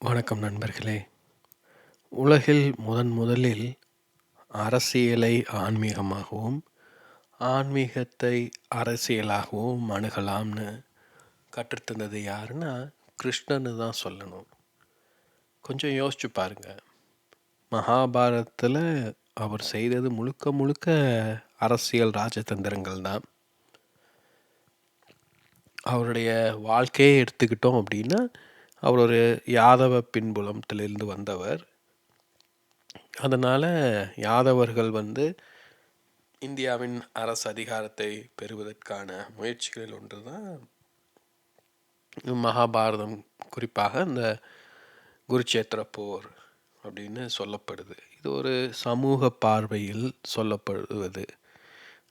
வணக்கம் நண்பர்களே. உலகில் முதன் முதலில் அரசியலை ஆன்மீகமாகவும் ஆன்மீகத்தை அரசியலாகவும் அணுகலாம்னு கற்றுத்தந்தது யாருன்னா கிருஷ்ணன்னு தான் சொல்லணும். கொஞ்சம் யோசிச்சு பாருங்க. மகாபாரதத்தில் அவர் செய்தது முழுக்க முழுக்க அரசியல் ராஜதந்திரங்கள் தான். அவருடைய வாழ்க்கையை எடுத்துக்கிட்டோம் அப்படின்னா அவர் ஒரு யாதவ பின்புலத்திலிருந்து வந்தவர். அதனால் யாதவர்கள் வந்து இந்தியாவின் அரசு அதிகாரத்தை பெறுவதற்கான முயற்சிகளில் ஒன்று தான் மகாபாரதம். குறிப்பாக இந்த குருச்சேத்திர போர் அப்படின்னு சொல்லப்படுது. இது ஒரு சமூக பார்வையில் சொல்லப்படுவது.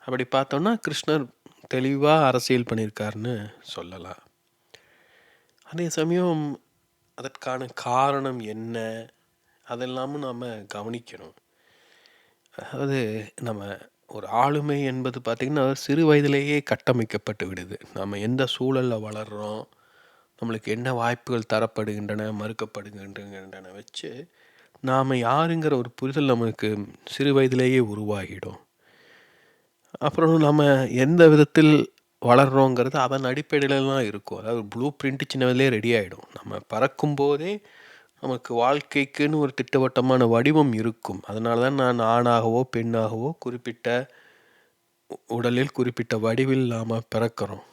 அப்படி பார்த்தோம்னா கிருஷ்ணர் தெளிவாக அரசியல் பண்ணியிருக்காருன்னு சொல்லலாம். அதே சமயம் அதற்கான காரணம் என்ன? அதெல்லாமும் நாம் கவனிக்கணும். அதாவது நம்ம ஒரு ஆளுமை என்பது பார்த்திங்கன்னா சிறு வயதிலேயே கட்டமைக்கப்பட்டு விடுது. நம்ம எந்த சூழலில் வளர்கிறோம் நம்மளுக்கு என்ன வாய்ப்புகள் தரப்படுகின்றன மறுக்கப்படுகின்றன வச்சு நாம் யாருங்கிற ஒரு புரிதல் நமக்கு சிறு வயதிலேயே உருவாகிடும். அப்புறம் நம்ம எந்த விதத்தில் வளர்கிறோங்கிறது அதன் அடிப்படையில் தான் இருக்கும். அதாவது ப்ளூ பிரிண்ட் சின்னதிலே ரெடி ஆகிடும் நம்ம பறக்கும் போதே நமக்கு வாழ்க்கைக்குன்னு ஒரு திட்டவட்டமான வடிவம் இருக்கும். அதனால தான் நான் ஆணாகவோ பெண்ணாகவோ குறிப்பிட்ட உடலில் குறிப்பிட்ட வடிவில் நாம் பிறக்கிறோம்.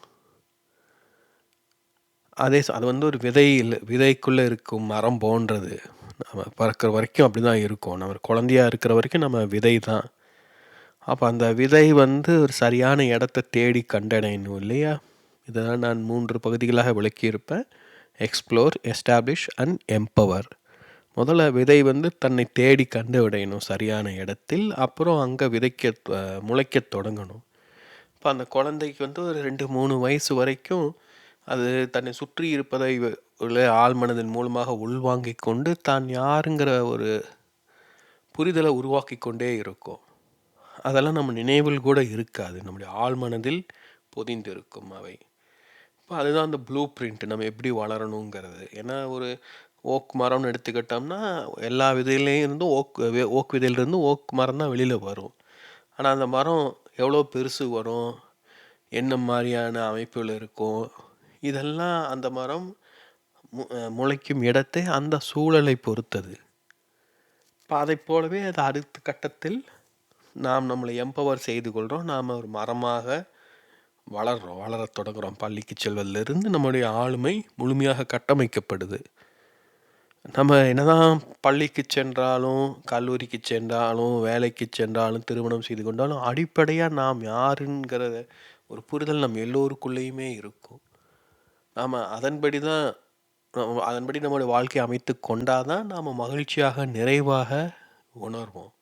அதே அது வந்து ஒரு விதையில் விதைக்குள்ளே இருக்கும் மரம் போன்றது. நம்ம பறக்கிற வரைக்கும் அப்படி தான் இருக்கும். நம்ம குழந்தையாக இருக்கிற வரைக்கும் நம்ம விதை தான் அப்போ அந்த விதை வந்து ஒரு சரியான இடத்த தேடி கண்டடையணும் இல்லையா? இதெல்லாம் நான் மூன்று பகுதிகளாக விளக்கியிருப்பேன். எக்ஸ்ப்ளோர் எஸ்டாப்ளிஷ் அண்ட் எம்பவர் முதல்ல விதை வந்து தன்னை தேடி கண்டு விடையணும் சரியான இடத்தில். அப்புறம் அங்கே விதைக்க முளைக்க தொடங்கணும். இப்போ அந்த குழந்தைக்கு வந்து ஒரு ரெண்டு மூணு வயசு வரைக்கும் அது தன்னை சுற்றி இருப்பதை ஆள் மனதின் மூலமாக உள்வாங்கிக் கொண்டு தான் யாருங்கிற ஒரு புரிதலை உருவாக்கி கொண்டே இருக்கும். அதெல்லாம் நம்ம நினைவில் கூட இருக்காது. நம்முடைய ஆழ்மனதில் பொதிந்திருக்கும் அவை. இப்போ அதுதான் அந்த ப்ளூ பிரிண்ட் நம்ம எப்படி வளரணுங்கிறது. ஏன்னா ஒரு ஓக் மரம்னு எடுத்துக்கிட்டோம்னா எல்லா விதையிலையும் இருந்தும் ஓக் ஓக் விதையிலிருந்து ஓக் மரம் தான் வெளியில் வரும். ஆனால் அந்த மரம் எவ்வளோ பெருசு வரும் என்ன மாதிரியான அமைப்புகள் இருக்கும் இதெல்லாம் அந்த மரம் முளைக்கும் இடத்தை அந்த சூழலை பொறுத்தது. இப்போ அதை போலவே அது அடுத்த கட்டத்தில் நாம் நம்மளை எம்பவர் செய்து கொள்கிறோம் நாம் ஒரு மரமாக வளர்கிறோம் வளர தொடங்குகிறோம் பள்ளிக்கு செல்வதிலிருந்து நம்முடைய ஆளுமை முழுமையாக கட்டமைக்கப்படுது. நம்ம என்னதான் பள்ளிக்கு சென்றாலும் கல்லூரிக்கு சென்றாலும் வேலைக்கு சென்றாலும் திருமணம் செய்து கொண்டாலும் அடிப்படையாக நாம் யாருங்கிற ஒரு புரிதல் நம் எல்லோருக்குள்ளேயுமே இருக்கும். நாம் அதன்படி தான் அதன்படி நம்மளுடைய வாழ்க்கையை அமைத்து கொண்டாதான் நாம் மகிழ்ச்சியாக நிறைவாக உணர்வோம்.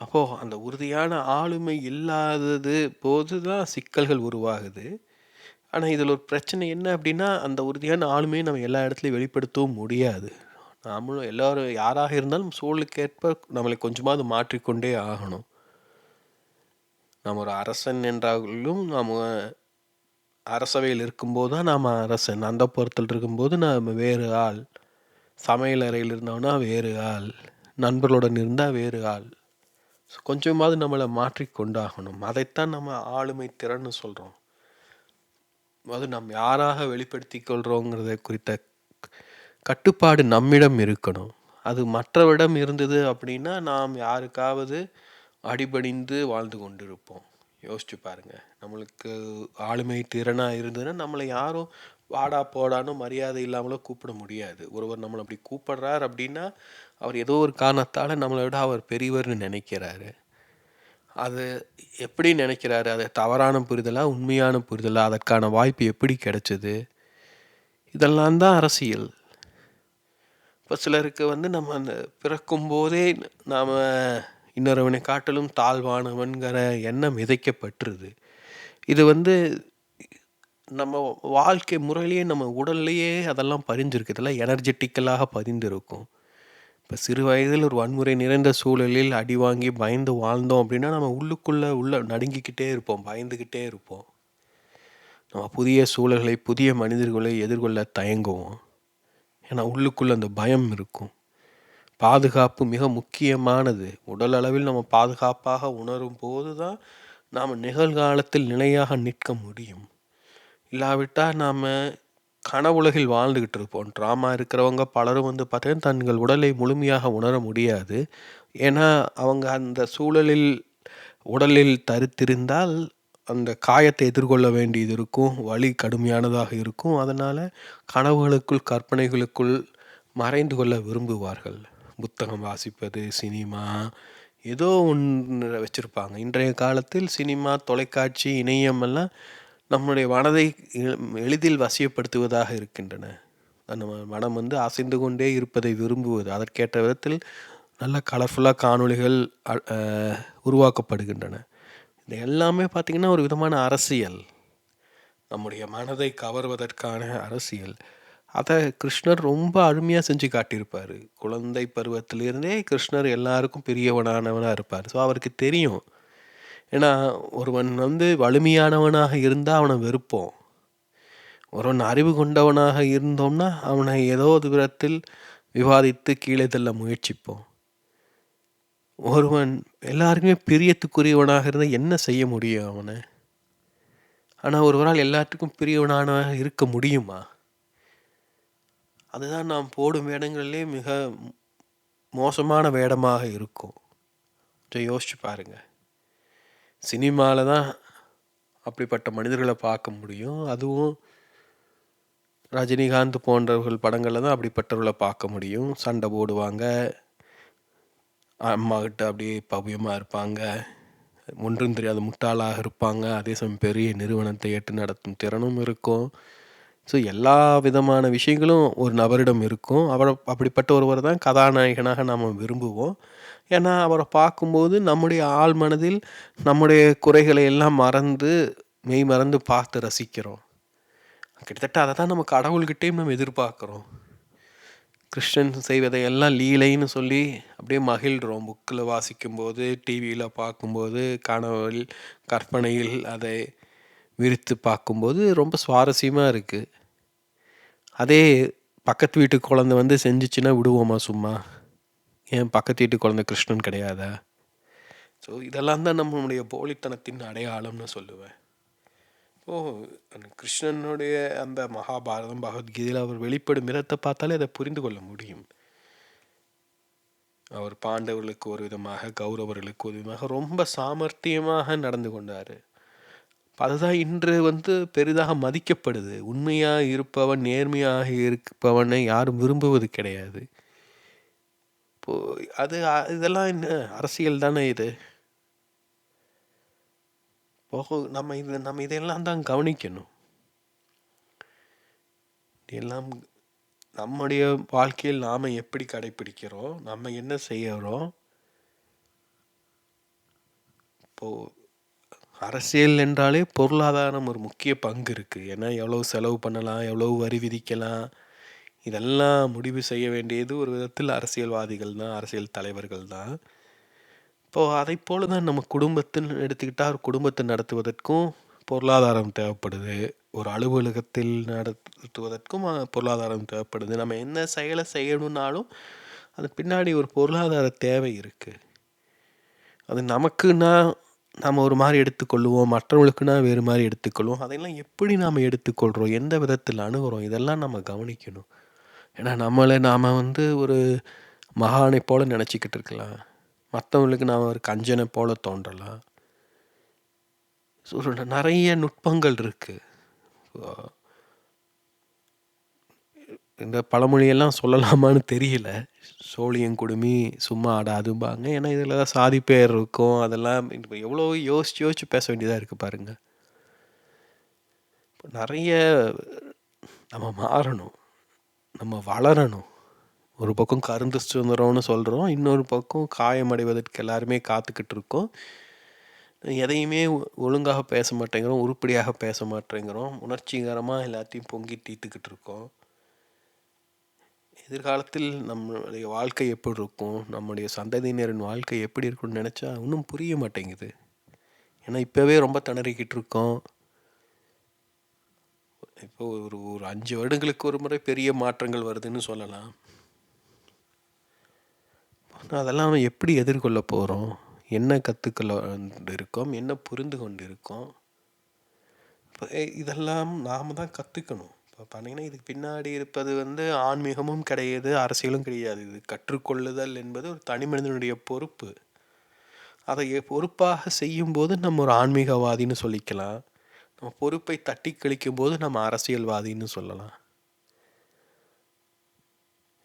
அப்போது அந்த உறுதியான ஆளுமை இல்லாதது போது தான் சிக்கல்கள் உருவாகுது. ஆனால் இதில் ஒரு பிரச்சனை என்ன அப்படின்னா அந்த உறுதியான ஆளுமையை நம்ம எல்லா இடத்துலையும் வெளிப்படுத்தவும் முடியாது. நாமளும் எல்லோரும் யாராக இருந்தாலும் சூழலுக்கேற்ப நம்மளை கொஞ்சமாவது மாற்றிக்கொண்டே ஆகணும். நம்ம ஒரு அரசன் என்றாலும் நாம் அரசவையில் இருக்கும்போது தான் நாம் அரசன். அந்த புறத்தில் இருக்கும்போது நாம் வேறு ஆள். சமையல் அறையில் இருந்தோம்னா வேறு ஆள். நண்பர்களுடன் இருந்தால் வேறு ஆள். கொஞ்சமாவது நம்மளை மாற்றி கொண்டாகணும். அதைத்தான் நம்ம ஆளுமை திறன்னு சொல்கிறோம் அது நாம் யாராக வெளிப்படுத்தி கொள்கிறோங்கிறத குறித்த கட்டுப்பாடு நம்மிடம் இருக்கணும். அது மற்றவிடம் இருந்தது அப்படின்னா நாம் யாருக்காவது அடிபணிந்து வாழ்ந்து கொண்டிருப்போம். யோசிச்சு பாருங்கள் நம்மளுக்கு ஆளுமை திறனாக இருந்ததுன்னா நம்மளை யாரும் வாடா போடான்னு மரியாதை இல்லாமலோ கூப்பிட முடியாது. ஒருவர் நம்மளை அப்படி கூப்பிடுறார் அப்படின்னா அவர் ஏதோ ஒரு காரணத்தால் நம்மளை விட அவர் பெரியவர்னு நினைக்கிறாரு. அது எப்படி நினைக்கிறாரு? அது தவறான புரிதலா உண்மையான புரிதலா? அதற்கான வாய்ப்பு எப்படி கிடைச்சது? இதெல்லாம் தான் அரசியல். இப்போ சிலருக்கு வந்து நம்ம அந்த பிறக்கும் போதே நாம் இன்னொருவனை காட்டிலும் தாழ்வானவன்கிற எண்ணம் விதைக்கப்பட்டுருது இது வந்து நம்ம வாழ்க்கை முறையிலேயே நம்ம உடல்லையே அதெல்லாம் பதிஞ்சிருக்கு இதெல்லாம் எனர்ஜெட்டிக்கலாக பதிந்திருக்கும். இப்போ சிறு வயதில் ஒரு வன்முறை நிறைந்த சூழலில் அடி வாங்கி பயந்து வாழ்ந்தோம் அப்படின்னா நம்ம உள்ளுக்குள்ளே உள்ள நடுங்கிக்கிட்டே இருப்போம் பயந்துக்கிட்டே இருப்போம். நம்ம புதிய சூழல்களை புதிய மனிதர்களை எதிர்கொள்ள தயங்குவோம். ஏன்னா உள்ளுக்குள்ளே அந்த பயம் இருக்கும். பாதுகாப்பு மிக முக்கியமானது. உடல் அளவில் நம்ம பாதுகாப்பாக உணரும் போது தான் நாம் நிகழ்காலத்தில் நிலையாக நிற்க முடியும். இல்லாவிட்டால் நாம் கனவுலகில் வாழ்ந்துக்கிட்டு இருப்போம். ட்ராமா இருக்கிறவங்க பலரும் வந்து பார்த்தீங்கன்னா தங்கள் உடலை முழுமையாக உணர முடியாது. ஏன்னா அவங்க அந்த சூழலில் உடலில் தரித்திருந்தால் அந்த காயத்தை எதிர்கொள்ள வேண்டியது இருக்கும். வலி கடுமையானதாக இருக்கும். அதனால் கனவுகளுக்குள் கற்பனைகளுக்குள் மறைந்து கொள்ள விரும்புவார்கள். புத்தகம் வாசிப்பது சினிமா ஏதோ ஒன்று வச்சுருப்பாங்க. இன்றைய காலத்தில் சினிமா தொலைக்காட்சி இணையம் எல்லாம் நம்முடைய மனதை எளிதில் வசியப்படுத்துவதாக இருக்கின்றன. நம்ம மனம் வந்து அசைந்து கொண்டே இருப்பதை விரும்புவது அதற்கேற்ற விதத்தில் நல்ல கலர்ஃபுல்லாக காணொளிகள் உருவாக்கப்படுகின்றன. இது எல்லாமே பார்த்திங்கன்னா ஒரு விதமான அரசியல். நம்முடைய மனதை கவர்வதற்கான அரசியல். அதை கிருஷ்ணர் ரொம்ப அருமையாக செஞ்சு காட்டியிருப்பார். குழந்தை பருவத்திலிருந்தே கிருஷ்ணர் எல்லாருக்கும் பெரியவனானவனாக இருப்பார். ஸோ அவருக்கு தெரியும் ஏன்னா ஒருவன் வந்து வலிமையானவனாக இருந்தால் அவனை வெறுப்போம். ஒருவன் அறிவு கொண்டவனாக இருந்தோம்னா அவனை ஏதோ தூரத்தில் விதத்தில் விவாதித்து கீழே தள்ள முயற்சிப்போம். ஒருவன் எல்லாருக்குமே பிரியத்துக்குரியவனாக இருந்தால் என்ன செய்ய முடியும் அவனை? ஆனால் ஒருவரால் எல்லாத்துக்கும் பிரியவனாக இருக்க முடியுமா? அதுதான் நாம் போடும் வேடங்களிலே மிக மோசமான வேடமாக இருக்கும். கொஞ்சம் யோசிச்சு பாருங்கள் சினிமாவில் தான் அப்படிப்பட்ட மனிதர்களை பார்க்க முடியும். அதுவும் ரஜினிகாந்த் போன்றவர்கள் படங்களில் தான் அப்படிப்பட்டவர்களை பார்க்க முடியும். சண்டை போடுவாங்க. அம்மாக்கிட்ட அப்படியே பவ்யமாக இருப்பாங்க. ஒன்றும் தெரியாத முட்டாளாக இருப்பாங்க. அதே சமயம் பெரிய நிறுவனத்தை ஏற்று நடத்தும் திறனும் இருக்கும். ஸோ எல்லா விதமான விஷயங்களும் ஒரு நபரிடம் இருக்கும். அவரை அப்படிப்பட்ட ஒருவர் தான் கதாநாயகனாக நாம் விரும்புவோம். ஏன்னா அவரை பார்க்கும்போது நம்முடைய ஆள் மனதில் நம்முடைய குறைகளை எல்லாம் மறந்து மெய் மறந்து பார்த்து ரசிக்கிறோம். கிட்டத்தட்ட அதை தான் நம்ம கடவுள்கிட்டையும் நம்ம எதிர்பார்க்குறோம். கிருஷ்ணன் செய்வதை எல்லாம் லீலைன்னு சொல்லி அப்படியே மகிழ்கிறோம் புக்கில் வாசிக்கும்போது டிவியில் பார்க்கும்போது கனவில் கற்பனையில் அதை விரித்து பார்க்கும்போது ரொம்ப சுவாரஸ்யமாக இருக்குது அதே பக்கத்து வீட்டு குழந்த வந்து செஞ்சிச்சுன்னா விடுவோமா சும்மா? ஏன் பக்கத்து வீட்டு குழந்தை கிருஷ்ணன் கிடையாதா? ஸோ இதெல்லாம் தான் நம்மளுடைய போலித்தனத்தின் அடையாளம்னு சொல்லுவேன். ஓ கிருஷ்ணனுடைய அந்த மகாபாரதம் பகவத்கீதையில் அவர் வெளிப்படும் விதத்தை பார்த்தாலே அதை புரிந்து கொள்ள முடியும். அவர் பாண்டவர்களுக்கு ஒரு விதமாக கௌரவர்களுக்கு ஒரு விதமாக ரொம்ப சாமர்த்தியமாக நடந்து கொண்டார். அதுதான் இன்று வந்து பெரிதாக மதிக்கப்படுது. உண்மையாக இருப்பவன் நேர்மையாக இருப்பவனை யாரும் விரும்புவது கிடையாது. இப்போது அது இதெல்லாம் என்ன? அரசியல் தானே இது. போக நம்ம இது நம்ம இதையெல்லாம் தான் கவனிக்கணும். எல்லாம் நம்முடைய வாழ்க்கையில் நாம் எப்படி கடைப்பிடிக்கிறோம்? நம்ம என்ன செய்கிறோம் இப்போது அரசியல் என்றாலே பொருளாதாரம் ஒரு முக்கிய பங்கு இருக்குது ஏன்னா எவ்வளோ செலவு பண்ணலாம் எவ்வளோ வரி விதிக்கலாம் இதெல்லாம் முடிவு செய்ய வேண்டியது ஒரு விதத்தில் அரசியல்வாதிகள் தான் அரசியல் தலைவர்கள் தான். இப்போது அதை போல தான் நம்ம குடும்பத்தில் எடுத்துக்கிட்டால் ஒரு குடும்பத்தை நடத்துவதற்கும் பொருளாதாரம் தேவைப்படுது. ஒரு அலுவலகத்தில் நடத்துவதற்கும் பொருளாதாரம் தேவைப்படுது. நம்ம என்ன செயலை செய்யணுன்னாலும் அது பின்னாடி ஒரு பொருளாதார தேவை இருக்குது அது நமக்குன்னா நம்ம ஒரு மாதிரி எடுத்துக்கொள்ளுவோம் மற்றவங்களுக்குன்னா வேறு மாதிரி எடுத்துக்கொள்வோம். அதையெல்லாம் எப்படி நாம் எடுத்துக்கொள்கிறோம் எந்த விதத்தில் அணுகிறோம் இதெல்லாம் நம்ம கவனிக்கணும். ஏன்னா நம்மளை நாம் வந்து ஒரு மகானை போல் நினச்சிக்கிட்டு இருக்கலாம். மற்றவங்களுக்கு நாம் ஒரு கஞ்சனை போல் தோன்றலாம். ஸோ நிறைய நுட்பங்கள் இருக்குது இந்த பழமொழியெல்லாம் சொல்லலாமான்னு தெரியல. சோழியம் குடுமி சும்மா ஆடாதும்பாங்க ஏன்னா இதில் தான் சாதி பேர் இருக்கும். அதெல்லாம் இப்போ எவ்வளோ யோசிச்சு யோசிச்சு பேச வேண்டியதாக இருக்குது பாருங்கள் இப்போ நிறைய நம்ம மாறணும். நம்ம வளரணும். ஒரு பக்கம் கருந்து சுதந்திரம்னு சொல்கிறோம் இன்னொரு பக்கம் காயமடைவதற்கு எல்லாருமே காத்துக்கிட்டு இருக்கோம். எதையுமே ஒழுங்காக பேச மாட்டேங்கிறோம் உருப்படியாக பேச மாட்டேங்கிறோம். உணர்ச்சிகரமாக எல்லாத்தையும் பொங்கி தீர்த்துக்கிட்டு இருக்கோம். எதிர்காலத்தில் நம்மளுடைய வாழ்க்கை எப்படி இருக்கும்? நம்முடைய சந்ததியினரின் வாழ்க்கை எப்படி இருக்கும்னு நினச்சா இன்னும் புரிய மாட்டேங்குது. ஏன்னா இப்போவே ரொம்ப திணறிக்கிட்டு இருக்கோம். இப்போ ஒரு ஒரு அஞ்சு வருடங்களுக்கு ஒரு முறை பெரிய மாற்றங்கள் வருதுன்னு சொல்லலாம். அதெல்லாம் எப்படி எதிர்கொள்ள போகிறோம் என்ன கற்றுக்கொள்ள இருக்கோம்? என்ன புரிந்து கொண்டு இருக்கோம் இப்போ இதெல்லாம் நாம் தான் கற்றுக்கணும் இப்போ பார்த்தீங்கன்னா இதுக்கு பின்னாடி இருப்பது வந்து ஆன்மீகமும் கிடையாது அரசியலும் கிடையாது. இது கற்றுக்கொள்ளுதல் என்பது ஒரு தனி மனிதனுடைய பொறுப்பு. அதை பொறுப்பாக செய்யும்போது நம்ம ஒரு ஆன்மீகவாதின்னு சொல்லிக்கலாம். நம்ம பொறுப்பை தட்டி கழிக்கும் போது நம்ம அரசியல்வாதின்னு சொல்லலாம்.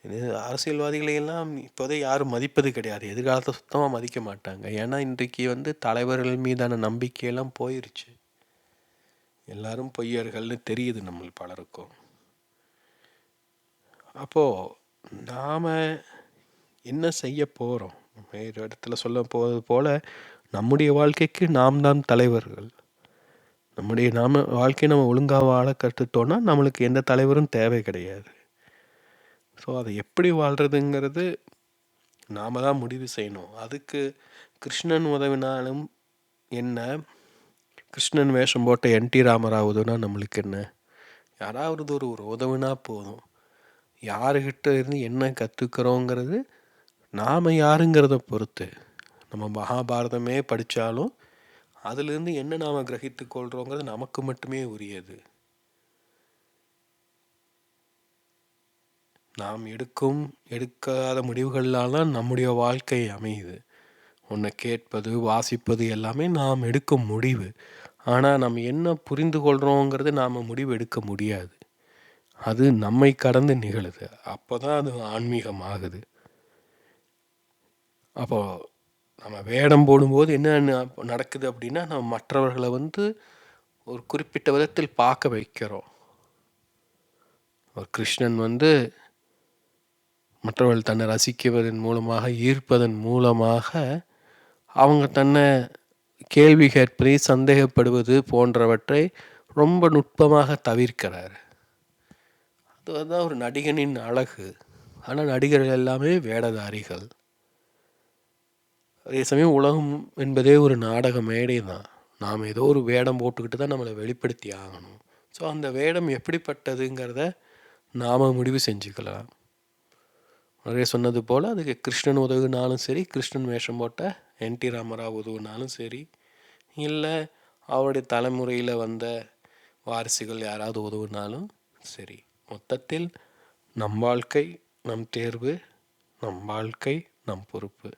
அரசியல்வாதிகளையெல்லாம் அரசியல்வாதிகளை எல்லாம் இப்போதே யாரும் மதிப்பது கிடையாது. எதிர்காலத்தை சுத்தமாக மதிக்க மாட்டாங்க. ஏன்னா இன்றைக்கு வந்து தலைவர்கள் மீதான நம்பிக்கையெல்லாம் போயிருச்சு. எல்லாரும் பொய்யர்கள்னு தெரியுது நம்ம பலருக்கும். அப்போது நாம் என்ன செய்ய போகிறோம் வேறு இடத்துல சொல்ல போவது போல் நம்முடைய வாழ்க்கைக்கு நாம் தான் தலைவர்கள். நம்முடைய நாம வாழ்க்கையை நம்ம ஒழுங்காக வாழ கற்றுட்டோன்னா நம்மளுக்கு எந்த தலைவரும் தேவை கிடையாது. ஸோ அதை எப்படி வாழ்கிறதுங்கிறது நாம் தான் முடிவு செய்யணும். அதுக்கு கிருஷ்ணன் உதவினாலும் என்ன? கிருஷ்ணன் வேஷம் போட்ட என் டி ராமராவ் உதவுனா நம்மளுக்கு என்ன? யாராவது ஒரு ஒரு உதவினா போதும். யாருக்கிட்ட இருந்து என்ன கற்றுக்கிறோங்கிறது நாம் யாருங்கிறத பொறுத்து. நம்ம மகாபாரதமே படித்தாலும் அதிலிருந்து என்ன நாம் கிரகித்து கொள்கிறோங்கிறது நமக்கு மட்டுமே உரியது. நாம் எடுக்கும் எடுக்காத முடிவுகளால் தான் நம்முடைய வாழ்க்கை அமையுது. ஒன்றை கேட்பது வாசிப்பது எல்லாமே நாம் எடுக்கும் முடிவு. ஆனால் நம்ம என்ன புரிந்து கொள்கிறோங்கிறது நாம் முடிவு எடுக்க முடியாது. அது நம்மை கடந்து நிகழுது. அப்போ தான் அது ஆன்மீகம் ஆகுது அப்போது நம்ம வேடம் போடும்போது என்ன நடக்குது அப்படின்னா நம்ம மற்றவர்களை வந்து ஒரு குறிப்பிட்ட விதத்தில் பார்க்க வைக்கிறோம். ஒரு கிருஷ்ணன் வந்து மற்றவர்கள் தன்னை ரசிக்குவதன் மூலமாக ஈர்ப்பதன் மூலமாக அவங்க தன்னை கேள்வி கேட்பதை சந்தேகப்படுவது போன்றவற்றை ரொம்ப நுட்பமாக தவிர்க்கிறார். அதுதான் ஒரு நடிகனின் அழகு. ஆனால் நடிகர்கள் எல்லாமே வேடதாரிகள். அதே சமயம் உலகம் என்பதே ஒரு நாடக மேடை தான். நாம் ஏதோ ஒரு வேடம் போட்டுக்கிட்டு தான் நம்மளை வெளிப்படுத்தி ஆகணும். ஸோ அந்த வேடம் எப்படிப்பட்டதுங்கிறத நாம் முடிவு செஞ்சுக்கலாம். நிறைய சொன்னது போல் அதுக்கு கிருஷ்ணன் உதவுனாலும் சரி கிருஷ்ணன் வேஷம் போட்ட என் டி ராமராவ் உதவுனாலும் சரி இல்லை அவருடைய தலைமுறையில் வந்த வாரிசுகள் யாராவது உதவுனாலும் சரி மொத்தத்தில் நம் வாழ்க்கை நம் தேர்வு நம் வாழ்க்கை நம் பொறுப்பு.